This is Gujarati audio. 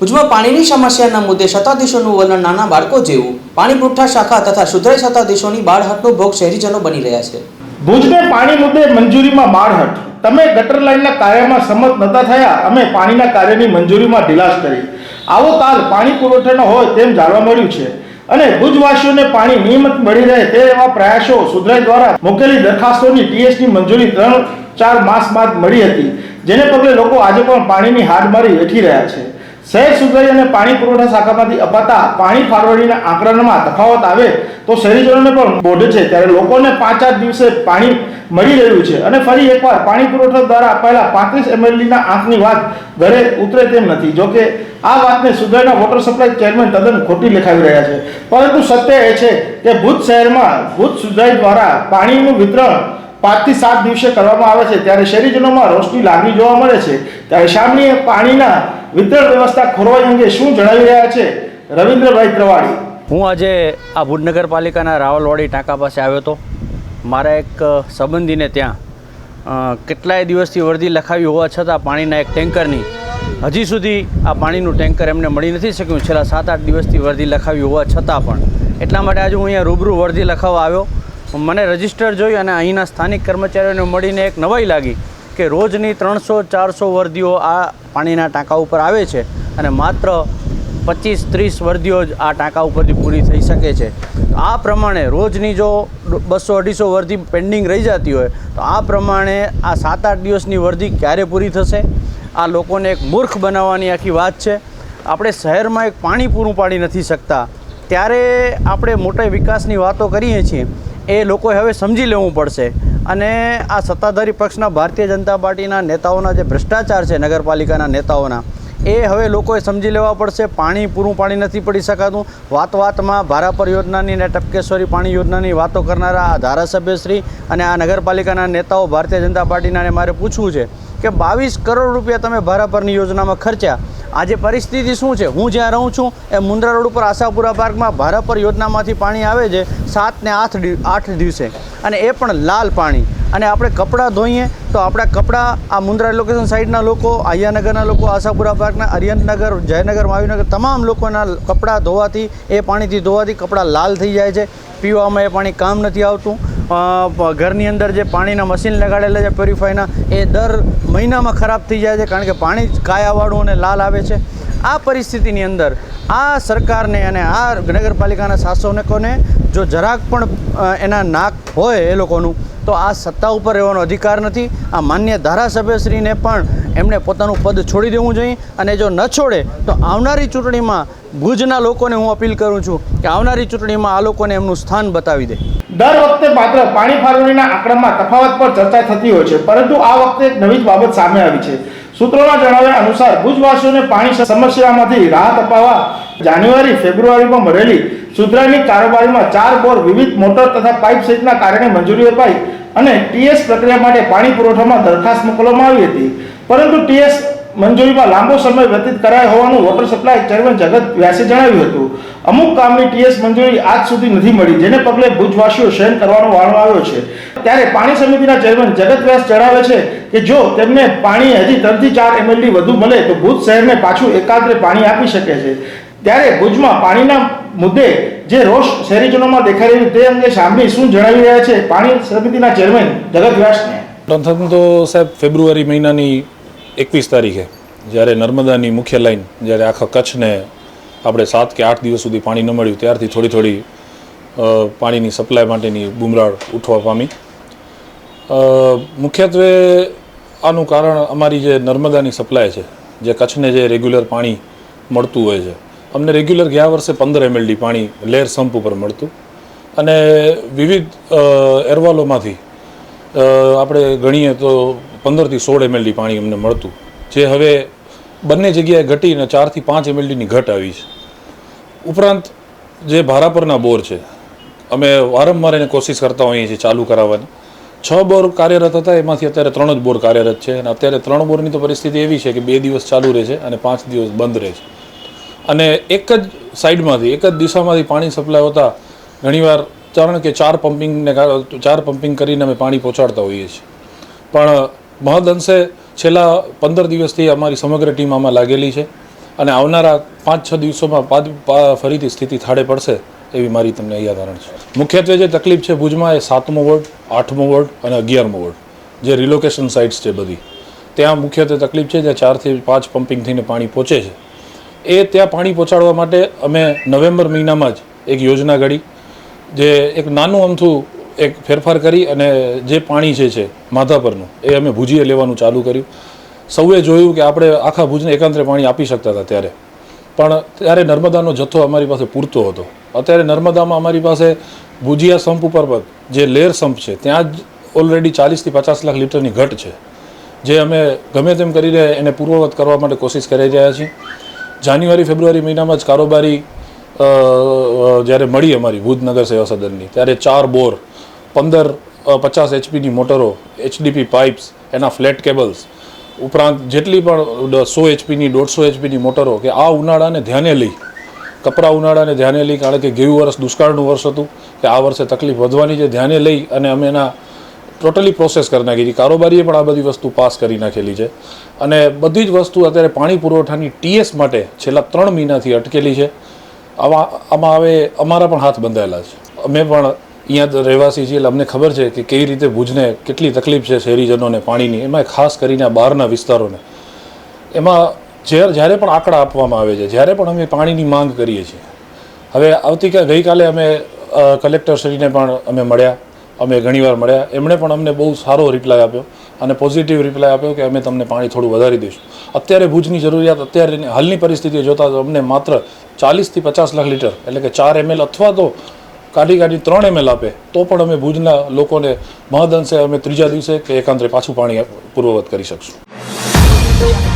ભુજમાં પાણીની સમસ્યાના મુદ્દે સત્તાધીશોનું વલણ નાના બાળકો જેવું. પાણી પુરવઠા શાખા તથા સુધરાઈ સત્તાધીશોની બાળહટનો ભોગ શહેરીજનો બની રહ્યા છે. ભુજને પાણી મુદ્દે મંજૂરીમાં બાળહટ તમે ગટર લાઇનના કાર્યમાં સંમત નતા થયા, અમે પાણીના કાર્યની મંજૂરીમાં ઢીલાશ કરી. આવો કાલ પાણી પુરવઠાનો હોય તેમ જાણવા મળ્યું છે. અને ભુજવાસીઓને પાણી નિયમિત મળી રહે તે એવા પ્રયાસો સુધરાઈ દ્વારા મૂકેલી દરખાસ્તોની ટીએસની મંજૂરી ત્રણ ચાર માસ બાદ મળી હતી. જેને પગલે લોકો આજે પણ પાણીની હાડમારી વેઠી રહ્યા છે. શહેર સુધરાઈ અને પાણી પુરવઠા શાખામાંથી અપાતા પાણી ફાળવણીના આંકડામાં તફાવત આવે તો શહેરીજનોને પણ બોઢ છે. ત્યારે લોકોને પાંચ આઠ દિવસે પાણી મળી રહ્યું છે અને ફરી એકવાર પાણી પુરવઠા દ્વારા અપાયેલા પાંત્રીસ એમએલડીના આંકની વાત ઘરે ઉતરે તેમ નથી. જોકે આ વાતને સુધરાઈના વોટર સપ્લાય ચેરમેન તદ્દન ખોટી લેખાવી રહ્યા છે. પરંતુ સત્ય એ છે કે ભુજ શહેરમાં ભુજ સુધરાઈ દ્વારા પાણીનું વિતરણ પાંચથી સાત દિવસે કરવામાં આવે છે. ત્યારે શહેરીજનોમાં રોષની લાગણી જોવા મળે છે. ત્યારે શામની પાણીના વિતરણ વ્યવસ્થા ખોરવાઈ અંગે શું જણાવી રહ્યા છે રવિન્દ્રભાઈ ત્રવાડી હું આજે આ ભુજ નગરપાલિકાના રાવલવાડી ટાંકા પાસે આવ્યો હતો. મારા એક સંબંધીને ત્યાં કેટલાય દિવસથી વરદી લખાવી હોવા છતાં પાણીના એક ટેન્કરની, હજી સુધી આ પાણીનું ટેન્કર એમને મળી નથી શક્યું. છેલ્લા સાત આઠ દિવસથી વરદી લખાવી હોવા છતાં પણ. એટલા માટે આજે હું અહીંયા રૂબરૂ વર્દી લખાવવા આવ્યો. મને રજિસ્ટર જોઈ અને અહીંના સ્થાનિક કર્મચારીઓને મળીને એક નવાઈ લાગી. કે રોજની ત્રણસો, ચારસો વર્દીઓ આ પાણીના ટાંકા ઉપર આવે છે અને માત્ર પચીસ, ત્રીસ વર્દીઓ જ આ ટાંકા ઉપરથી પૂરી થઈ શકે છે. આ પ્રમાણે રોજની જો બસો, અઢીસો વર્દી પેન્ડિંગ રહી જતી હોય, તો આ પ્રમાણે આ સાત આઠ દિવસની વર્દી ક્યારે પૂરી થશે? આ લોકોને એક મૂર્ખ બનાવવાની આખી વાત છે. આપણે શહેરમાં એક પાણી પૂરું પાડી નથી શકતા. ત્યારે આપણે મોટા વિકાસની વાતો કરીએ છીએ. એ લોકોએ હવે સમજી લેવું પડશે. અને આ સત્તાધારી પક્ષના ભારતીય જનતા પાર્ટીના નેતાઓના જે ભ્રષ્ટાચાર છે નગરપાલિકાના નેતાઓના એ હવે લોકોએ સમજી લેવા પડશે, પાણી પૂરું પાણી નથી પડી શકાતું. વાત વાતમાં ભારાપર યોજનાની અને ટપકેશ્વરી પાણી યોજનાની વાતો કરનારા આ ધારાસભ્યશ્રી અને આ નગરપાલિકાના નેતાઓ ભારતીય જનતા પાર્ટીનાને મારે પૂછવું છે કે બાવીસ કરોડ રૂપિયા તમે ભારાપરની યોજનામાં ખર્ચ્યા. આજે પરિસ્થિતિ શું છે? હું જ્યાં રહું છું, એ મુન્દ્રા રોડ ઉપર આશાપુરા પાર્કમાં ભારાપર યોજનામાંથી પાણી આવે છે સાત ને આઠ આઠ દિવસે. અને એ પણ લાલ પાણી. અને આપણે કપડાં ધોઈએ તો આપણા કપડાં આ મુન્દ્રા લોકેશન સાઈડના લોકો, આહ્યાનગરના લોકો, આશાપુરા પાર્કના, અરિયંતનગર, જયનગર માવીનગર તમામ લોકોના કપડાં ધોવાથી, એ પાણીથી ધોવાથી કપડાં લાલ થઈ જાય છે. પીવામાં એ પાણી કામ નથી આવતું. ઘરની અંદર જે પાણીના મશીન લગાડેલા છે પ્યોરિફાઈના એ દર મહિનામાં ખરાબ થઈ જાય છે કારણ કે પાણી કાયાવાળું અને લાલ આવે છે. આ પરિસ્થિતિની અંદર આ સરકારને અને આ નગરપાલિકાના શાસકોને જો જરાક પણ એના નાક હોય એ લોકોનું તો આ સત્તા ઉપર રહેવાનો અધિકાર નથી. આ માન્ય ધારાસભ્યશ્રીને પણ એમણે પોતાનું પદ છોડી દેવું જોઈએ અને જો ન છોડે, તો આવનારી ચૂંટણીમાં ભુજના લોકોને હું અપીલ કરું છું કે આવનારી ચૂંટણીમાં આ લોકોને એમનું સ્થાન બતાવી દે. દર વખતે માત્ર પાણી ફાળવણીના આંકડામાં તફાવત પર ચર્ચા થતી હોય છે, પરંતુ આ વખતે એક નવી જ બાબત સામે આવી છે. સૂત્રોના જણાવ્યા અનુસાર, ભુજવાસીઓને પાણી સમસ્યામાંથી રાહત અપાવવા જાન્યુઆરી, ફેબ્રુઆરીમાં મળેલી સુધરાની કારોબારીમાં ચાર બોર વિવિધ મોટર તથા પાઇપ સહિતના કારણે મંજૂરી અપાઈ. અને ટીએસ પ્રક્રિયા માટે પાણી પુરવઠામાં દરખાસ્ત મોકલવામાં આવી હતી. પરંતુ ટીએસ મંજૂરીમાં લાંબો સમય વ્યતીત કરાયો હોવાનું વોટર સપ્લાય ચેરમેન જગત વ્યાસે જણાવ્યું હતું. અમુક કામની ટીએસ મંજૂરી આજ સુધી નથી મળી, જેને પગલે ભુજવાસીઓ શયન કરવાનો વાળો આવ્યો છે. ત્યારે પાણી સમિતિના ચેરમેન જગત વ્યાસ જણાવે છે કે જો તેમને પાણી હજી ત્રણથી ચાર એમએલડી વધુ મળે તો ભુજ શહેરને પાછું એકાગ્રે પાણી આપી શકે છે. ત્યારે ભુજમાં પાણીના મુદ્દે જે રોષ શહેરીજનોમાં દેખાઈ રહ્યું તે અંગે સાંભળી શું જણાવી રહ્યા છે? પાણી સમિતિના ચેરમેન જગત વ્યાસને. પ્રથમ તો સાહેબ, ફેબ્રુઆરી મહિનાની એકવીસ તારીખે જ્યારે નર્મદાની મુખ્ય લાઈન, જ્યારે આખા કચ્છને આપણે સાત કે આઠ દિવસ સુધી પાણી ન મળ્યું, ત્યારથી થોડી થોડી પાણીની સપ્લાય માટેની બુમરાળ ઉઠવા પામી. મુખ્યત્વે આનું કારણ અમારી જે નર્મદાની સપ્લાય છે, જે કચ્છને જે રેગ્યુલર પાણી મળતું હોય છે અમને રેગ્યુલર ગયા વર્ષે પંદર એમએલડી પાણી લેર સંપ ઉપર મળતું. અને વિવિધ એરવાલોમાંથી આપણે ગણીએ તો પંદરથી સોળ એમએલડી પાણી અમને મળતું. જે હવે બંને જગ્યાએ ઘટીને ચારથી પાંચ એમએલડીની ઘટ આવી છે. ઉપરાંત જે ભારાપરના બોર છે, અમે વારંવાર એને કોશિશ કરતા હોઈએ છીએ ચાલુ કરાવવાની. છ બોર કાર્યરત હતા, એમાંથી અત્યારે ત્રણ જ બોર કાર્યરત છે અને અત્યારે ત્રણ બોરની તો પરિસ્થિતિ એવી છે કે બે દિવસ ચાલુ રહે છે અને પાંચ દિવસ બંધ રહે છે. અને એક જ સાઈડમાંથી, એક જ દિશામાંથી પાણી સપ્લાય હોતા ઘણીવાર કારણ કે ચાર પમ્પિંગને ચાર પમ્પિંગ કરીને અમે પાણી પહોંચાડતા હોઈએ છીએ. પણ મહદ અંશે છેલ્લા પંદર દિવસથી અમારી સમગ્ર ટીમ આમાં લાગેલી છે અને આવનારા પાંચ છ દિવસોમાં ફરીથી સ્થિતિ થાળે પડશે એવી મારી તમને અહીંયા ધારણ છે. મુખ્યત્વે જે તકલીફ છે ભુજમાં એ સાતમો વોર્ડ, આઠમો વોર્ડ અને અગિયારમો વોર્ડ, જે રિલોકેશન સાઇટ્સ છે બધી. ત્યાં મુખ્યત્વે તકલીફ છે જ્યાં ચારથી પાંચ પમ્પિંગ થઈને પાણી પહોંચે છે. એ ત્યાં પાણી પહોંચાડવા માટે અમે નવેમ્બર મહિનામાં જ એક યોજના ઘડી, જે એક નાનું અમથું એક ફેરફાર કરી અને જે પાણી છે છે માધાપરનું, એ અમે ભુજીએ લેવાનું ચાલુ કર્યું. સૌએ જોયું કે આપણે આખા ભુજને એકાંતરે પાણી આપી શકતા હતા ત્યારે. પણ ત્યારે નર્મદાનો જથ્થો અમારી પાસે પૂરતો હતો. અત્યારે નર્મદામાં અમારી પાસે ભુજિયા સંપ ઉપર પર જે લેર સંપ છે, ત્યાં જ ઓલરેડી ચાલીસથી પચાસ લાખ લીટરની ઘટ છે. જે અમે ગમે તેમ કરીને એને પૂર્વવત કરવા માટે કોશિશ કરી રહ્યા છીએ. જાન્યુઆરી, ફેબ્રુઆરી મહિનામાં જ કારોબારી જ્યારે મળી અમારી ભુજનગર સેવા સદનની, ત્યારે ચાર બોર, પંદર પચાસ એચપીની મોટરો, એચડીપી પાઇપ્સ, એના ફ્લેટ કેબલ્સ, ઉપરાંત જેટલી પણ સો એચપીની, દોઢસો એચપીની મોટરો કે આ ઉનાળાને ધ્યાને લઈ, કપરા ઉનાળાને ધ્યાને લઈ, કારણ કે ગયું વર્ષ દુષ્કાળનું વર્ષ હતું, કે આ વર્ષે તકલીફ વધવાની છે, ધ્યાને લઈ અને અમે એના ટોટલી પ્રોસેસ કરી નાખી છે. કારોબારીએ પણ આ બધી વસ્તુ પાસ કરી નાખેલી છે. અને બધી જ વસ્તુ અત્યારે પાણી પુરવઠાની ટીએસ માટે છેલ્લા ત્રણ મહિનાથી અટકેલી છે. આવા આમાં હવે અમારા પણ હાથ બંધાયેલા છે. અમે પણ અહીંયા રહેવાસી છીએ એટલે અમને ખબર છે કે કેવી રીતે ભુજને કેટલી તકલીફ છે શહેરીજનોને પાણીની. એમાં ખાસ કરીને બહારના વિસ્તારોને. એમાં જ્યારે જ્યારે પણ આંકડા આપવામાં આવે છે, જ્યારે પણ અમે પાણીની માંગ કરીએ છીએ. હવે આવતીકાલ ગઈકાલે અમે કલેક્ટરશ્રીને પણ અમે મળ્યા. અમે ઘણીવાર મળ્યા. એમણે પણ અમને બહુ સારો રિપ્લાય આપ્યો અને પોઝિટિવ રિપ્લાય આપ્યો કે અમે તમને પાણી થોડું વધારી દઈશું. અત્યારે ભુજની જરૂરિયાત, અત્યારે હાલની પરિસ્થિતિ જોતા અમને માત્ર ચાલીસથી પચાસ લાખ લીટર એટલે કે ચાર એમએલ અથવા તો કાઢી કાઢી ત્રણ એમએલ આપે, તો પણ અમે ભુજના લોકોને મહદઅંશે અમે ત્રીજા દિવસે કે એકાંતરે પાછું પાણી પૂર્વવત કરી શકશું.